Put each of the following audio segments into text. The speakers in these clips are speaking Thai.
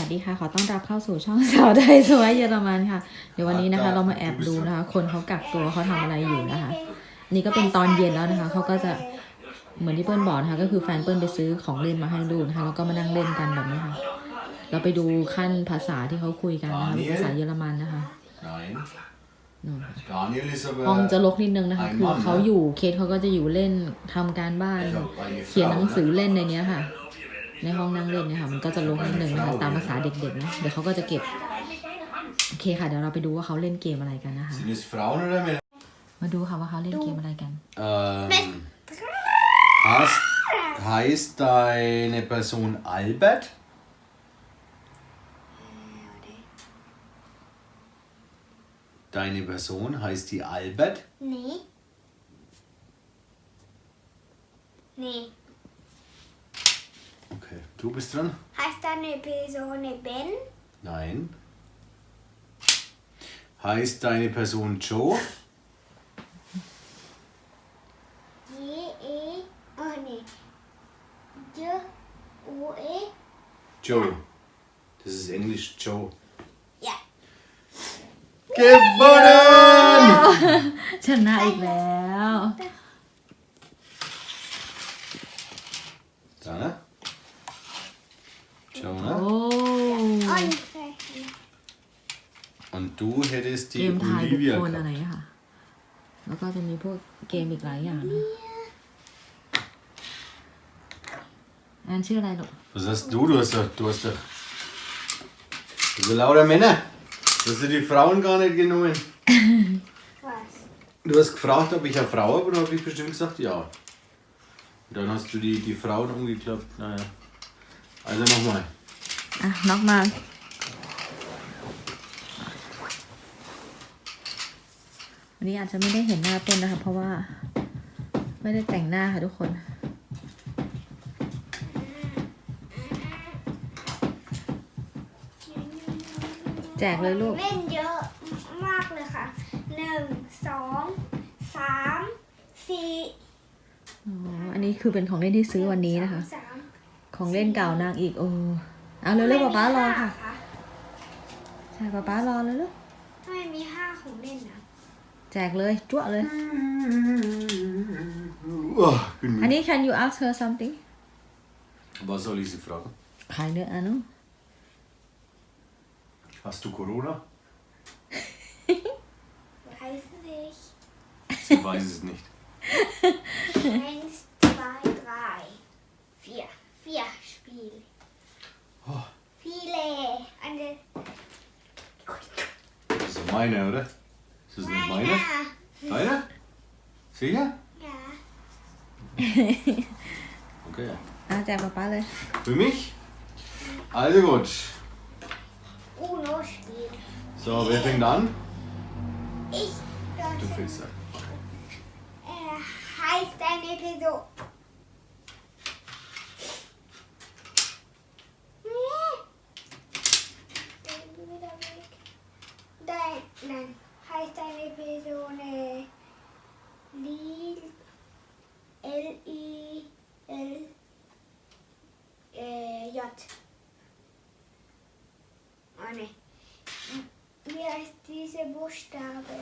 วัสดีค่ะ ขอต้อนรับเข้าสู่ช่องสาวไทยสวยเยอรมันค่ะ เดี๋ยววันนี้นะคะ เรามาแอบดูนะคะ คนเขากักตัวเขาทำอะไรอยู่นะคะ นี่ก็เป็นตอนเย็นแล้วนะคะเขาก็จะเหมือนที่เปิ้ลบอกนะคะ ก็คือแฟนเปิ้ลไปซื้อของเล่นมาให้ลูกนะคะแล้วก็มานั่งเล่นกันแบบนี้ค่ะ เราไปดูขั้นภาษาที่เขาคุยกันนะคะเป็นภาษาเยอรมันนะคะ Nein. นู่น Daniel ist aber. ห้องจะรกนิดนึงนะคะ คือเขาอยู่เคสเขาก็จะอยู่เล่นทำการบ้าน Ich hab eine เขียนหนัง Frau, สือ ne? เล่นในเนี้ยค่ะ ในห้องนั่งเล่นเนี่ยค่ะมันก็จะลงนิดนึงนะคะตามภาษาเด็กๆนะเดี๋ยวเขาก็จะเก็บโอเคค่ะเดี๋ยวเราไปดูว่าเขาเล่นゲーมอะไรกันนะคะ Sind es Frauen oder Männer? มาดูค่ะว่าเขาเล่นเกมอะไรกัน Ähm, hast, heißt deine Person Albert? Deine Person heißt die Albert? Nee. Nee. Okay, du bist dran? Heißt deine Person Ben? Nein. Heißt deine Person Joe? J, E, oh nee. J, O, E? Joe. Das ist Englisch Joe. Ja. Gewonnen! ชนะอีกแล้ว Da, ne? Joe, โอ้ ne? Und Und du hättest เก die มทายบุค Olivia คลอะไร gehabt. ค่ะ แล้วก็จะมีพวกเกมอีกหลายอย่างนะแอนชื่ออะไรลูก Was hast du? Du hast doch, du hast doch. Das sind lauter Männer. Du hast dir die Frauen gar nicht genommen. was? Du hast gefragt, ob ich eine Frau habe, und dann habe ich bestimmt gesagt, ja. Und dann hast du die, die Frauen umgeklappt. Naja. Also nochmal. อะน็อกมาวันนี้อาจจะไม่ได้เห็นหน้าเปิ้ลนะคะ เพราะว่า ไม่ได้แต่งหน้าค่ะทุกคน แจกเลยลูก เล่นเยอะมากเลยค่ะหนึ่งสองสามสี่อ๋อ อันนี้คือเป็นของเล่นที่ซื้อวันนี้นะคะ สาม ของเล่นเก่านางอีกโอ้เอาเร็วๆป๊าป๊ารอค่ะทำไมมีห้าใช่ป๊าป๊ารอเลยลูกทำไมมีห้าของเล่นนะแจกเลยจั่วเลย Oh, bin อัน müde. นี้ can you ask her something Was soll ich sie fragen? keine Ahnung Hast du Corona? Weiß nicht. Sie weiß es nicht. Eins, meine, oder? Ist das nicht meine? Deine? Sicher? Okay. Ah, der war Baller. Für mich? Also gut. Oh, Uno spielt. So, wer fängt an? Ich. Du fängst an. Äh, heißt deine Episode. Internet heißt eine Person Lil L-I-L-J. Oh ne. Wie heißt diese Buchstabe?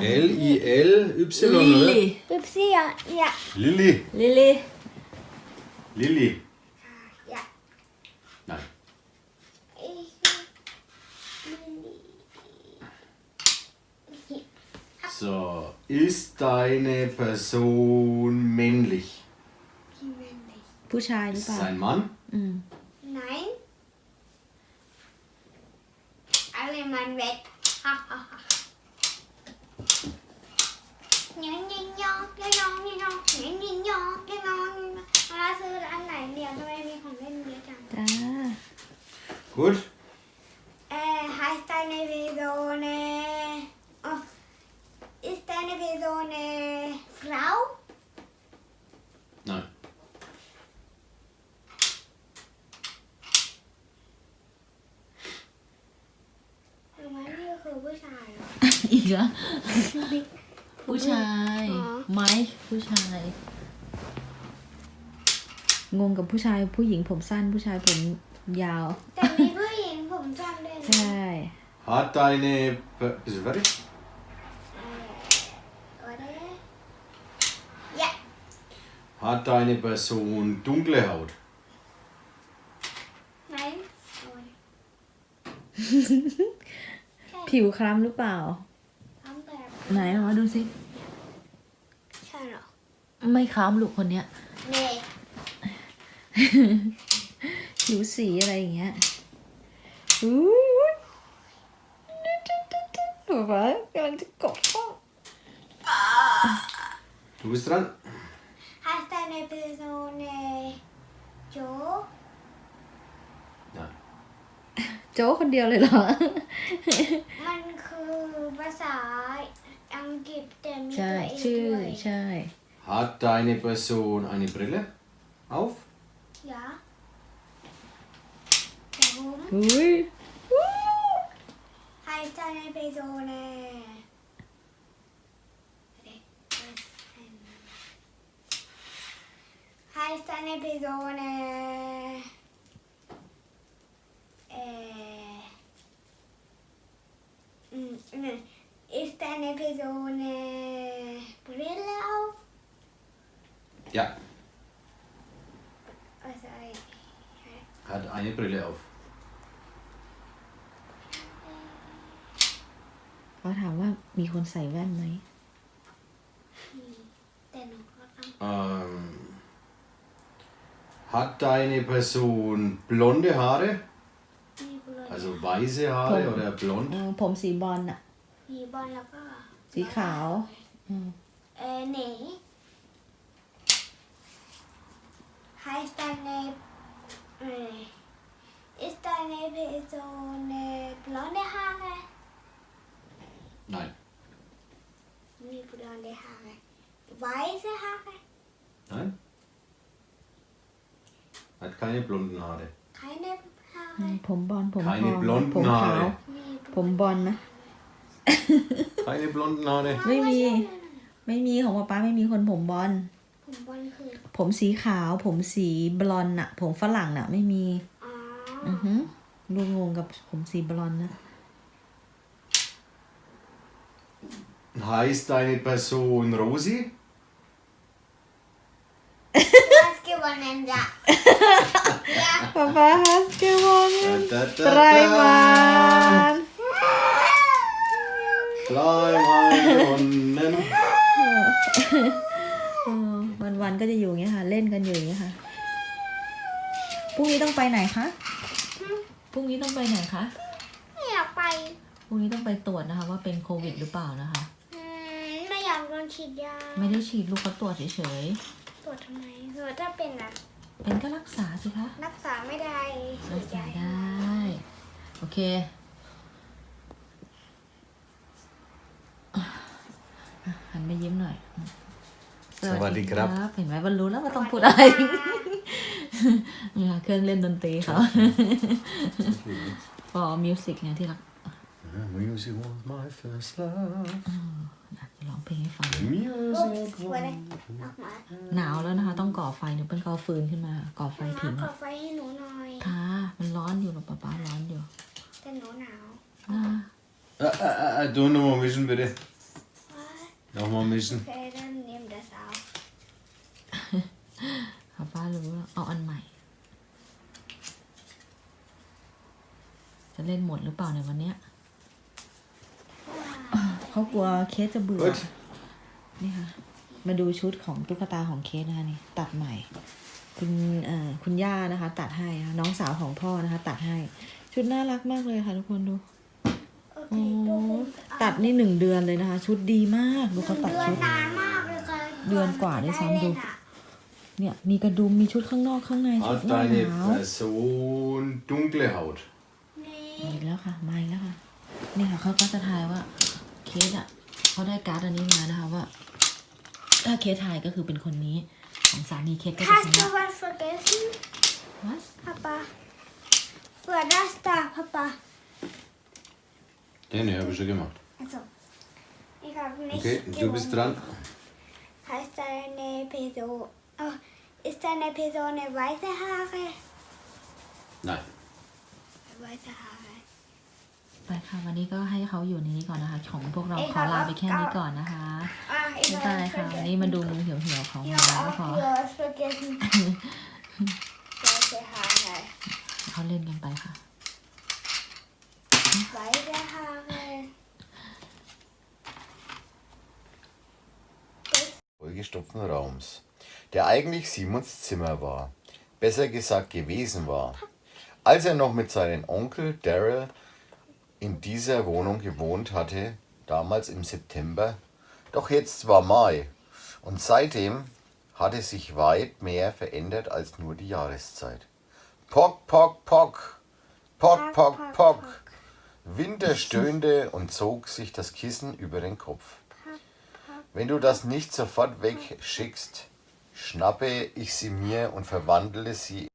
L-I-L-Y, oder? Lilly. Y, ja. Lilly. Lilly. Lilly. So, ist deine Person männlich? Männlich. ผู้ชายหรือ Ist เปล่า es ein Mann? อืม Nein. Alle Mann weg. Ha, ha, ha. Ja, ja, ja, ออีกแล้วผู้ชาย อ๋อ ไมค์ผู้ชาย งงกับผู้ชายผู้หญิงผมสั้นผู้ชายผมยาว แต่มีผู้ผมสั้นด้วยนะใช่ Hat deine. Per- Bist du fertig? เอ่อเอาได้ยะ Hat deine Person dunkle Haut? ไหนโอ้ยใช่ผิวคล้ำหรือเปล่าทำแบบ ไหนเอามาดูสิ ใช่เหรอไม่คล้ำลูกคนเนี้ยเน่ผิวสีอะไรอย่างเงี้ยอู้ป๊าป๊ากำลังจะกดข้อ Du bist dran. Hast deine Person Joe โจ้คนเดียวเลยเหรอ มันคือภาษา อังกฤษแต่มี ใช่ ตัวเอง ชื่อ ด้วย ใช่ Hat deine Person eine Brille auf? ยะแต่ผม อุ้ย Heißt deine Person Heißt deine Person äh, mm, ne, ist deine Person äh, Brille auf? Ja. Also, Hat eine Brille auf. เขาถามว่ามีคนใส่แว่นไหม แต่หนูก็ต้อง Ähm, hat deine Person blonde Haare? มีบอล Also weiße Haare Blond. oder blond? เออผมสีบอลอะ มีบอลแล้วก็สีขาวอืม Äh, nee. Heißt deine. Äh, ist deine Person äh, blonde Haare? Nein. Nee, blonde Haare. Weiße Haare? Nein? Hat keine blonden Haare. Keine อืม Haare? ผมบอลผมท Keine อง blonden ผมขาว Haare. Nee, ผมบอลนะ Keine blonden Haare. ไม่มี ไม่มีของป๊าป๊าไม่มีคนผมบอล ผมบอลคือผมสีขาว ผมสีบลอนด์อะผมฝรั่งน่ะ ไม่มี อ๋ออือฮึลูกงงกับผมสีบลอนด์นะ Heißt deine Person Rosi? Du hast gewonnen, ja. ja. ป๊าป๊าฮัสเกวอน Da, da, da, ไตรมา da. น Dreimal gewonnen. วันวันๆก็จะอยู่อย่างเงี้ยค่ะ เล่นกันอยู่อย่างเงี้ยค่ะพรุ่งนี้ต้องไปไหนคะพรุ่งนี้ต้องไปไหนคะไม่อยากไปพรุ่งนี้ต้องไปตรวจนะคะ ว่าเป็นโควิดหรือเปล่านะคะ อืมไม่อยากโดนฉีดยาไม่ได้ฉีดลูกเขาตรวจเฉยตรวจทำไมตรวจถ้าเป็นอะๆเป็นก็รักษาสิคะ รักษาไม่ได้รักษาได้ โอเค อะ หันไปยิ้มหน่อย สวัสดีครับ เห็นไหมบรรลุแล้วว่าต้องพูดอะไรเนี่ยเครื่องเล่นดนตรีเขาฟอร์มิวสิกเนี่ยที่รัก Music was my first love. จะร้องเพลงให้ฟัง Music สวยเลย was... ออกมาหนาวแล้วนะคะ ต้องก่อไฟเดี๋ยวเป็นก่อฟืนขึ้นมา ก่อไฟมาผิงขอไฟให้หนูหน่อยค่ะมันร้อนอยู่หรอป้าป้าร้อนอยู่แต่หนูหนาวอ่า Äh, äh, äh, du nochmal mischen, bitte. ว้าย Nochmal โอ mischen. เคเริ่มเนียมเดสาวป้าป้ารู้แล้วเอาอันใหม่ จะเล่นหมดหรือเปล่าในวันเนี้ยเขากลัวเคสจะเบื่อ Gut. นี่ค่ะ มาดูชุดของตุ๊กตาของเคสนะคะนี่ ตัดใหม่ คุณเอ่อคุณย่านะคะ ตัดให้นะคะน้องสาวของพ่อนะคะ ตัดให้ ชุดน่ารักมากเลยค่ะทุกคนดูโอเคโอ้ดูคุณตัดนี่หนึ่งเดือนเลยนะคะ ชุดดีมากดูเขาตัดเดือนชุด นานมากเลยค่ะเดือนกว่าด้วยซ้ำดูไเล่นอะเนี่ยมีกระดุมมีชุดข้างนอกข้างในชุด Hat หน้าห deine นาว Person dunkle Haut? นี่มาอีกแล้วค่ะมาอีกแล้วค่ะนี่ค่ะเขาก็จะทายว่าเคสอะเขาได้การ์ดอันนี้มานะคะว่า ถ้าเคสทายก็คือเป็นคนนี้ของสามีเคสก็จะ Hast ช du นะ was vergessen, Was? Papa? Für das da, Papa. Den habe ich schon gemacht. Also, ich habe nicht Okay, du bist dran. Heißt deine Person... Oh, ist deine Person eine weiße Haare? Nein. จะหาอะไร ไปค่ะ วันนี้ก็ให้เขาอยู่ในนี้ก่อนนะคะ ของพวกเรา เอ้ย ขอลาไป แล้วก็ แค่นี้ก่อนนะคะ อ่ะ บ๊ายบายค่ะ วันนี้มาดูมือเหี่ยวๆของ พี่ มา เอา ก็พอ เดี๋ยวสเก็ตเราจะหาอะไร เขาเล่นกันไปค่ะ vollgestopften Raums, der eigentlich Simons Zimmer war, besser gesagt gewesen war. Als er noch mit seinem Onkel Daryl in dieser Wohnung gewohnt hatte, damals im September, doch jetzt war Mai und seitdem hatte sich weit mehr verändert als nur die Jahreszeit. Pock, pock, pock, pock, pock, pock. Winter stöhnte und zog sich das Kissen über den Kopf. Wenn du das nicht sofort wegschickst, schnappe ich sie mir und verwandle sie